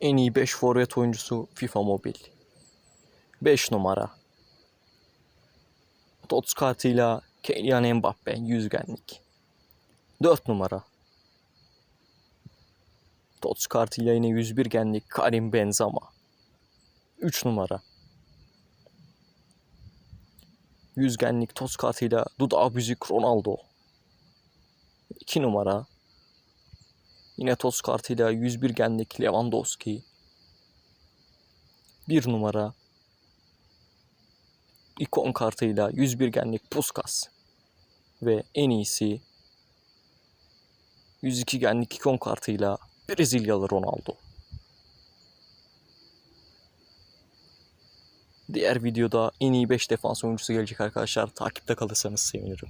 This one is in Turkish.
En iyi 5 forvet oyuncusu FIFA Mobil. 5 numara. Tots kartıyla Kylian Mbappe yüzgenlik. 4 numara. Tots kartıyla yine 101 genlik Karim Benzema. 3 numara. Yüzgenlik Tots kartıyla Duda Büzik Ronaldo. 2 numara. Yine Tots kartıyla 101 genlik Lewandowski. 1 numara. İkon kartıyla 101 genlik Puskas. Ve en iyisi 102 genlik ikon kartıyla Brezilyalı Ronaldo. Diğer videoda en iyi 5 defans oyuncusu gelecek arkadaşlar. Takipte kalırsanız sevinirim.